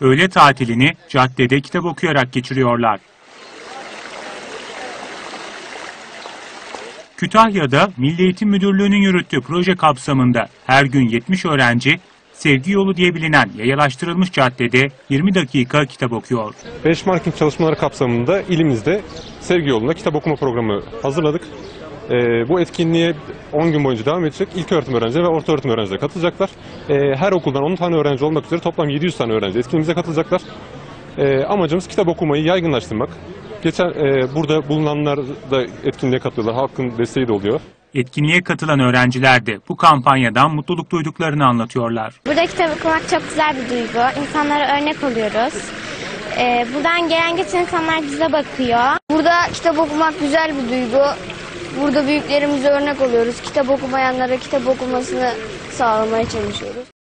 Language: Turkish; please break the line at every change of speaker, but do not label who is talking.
öğle tatilini caddede kitap okuyarak geçiriyorlar. Kütahya'da Milli Eğitim Müdürlüğü'nün yürüttüğü proje kapsamında her gün 70 öğrenci Sevgi Yolu diye bilinen yayalaştırılmış caddede 20 dakika kitap okuyor.
Benchmarking çalışmaları kapsamında ilimizde sevgi yolunda kitap okuma programı hazırladık. Ee, bu etkinliğe 10 gün boyunca devam edecek. İlk öğretim öğrencileri ve orta öğretim öğrencileri katılacaklar. Ee, her okuldan 10 tane öğrenci olmak üzere toplam 700 tane öğrenci etkinliğimize katılacaklar. Ee, amacımız kitap okumayı yaygınlaştırmak. Geçen e, burada bulunanlar da etkinliğe katılıyorlar. Halkın desteği de oluyor.
Etkinliğe katılan öğrenciler de bu kampanyadan mutluluk duyduklarını anlatıyorlar.
Burada kitap okumak çok güzel bir duygu. İnsanlara örnek oluyoruz. Ee, buradan gelen geçen insanlar bize bakıyor.
Burada kitap okumak güzel bir duygu. Burada büyüklerimize örnek oluyoruz. Kitap okumayanlara kitap okumasını sağlamaya çalışıyoruz.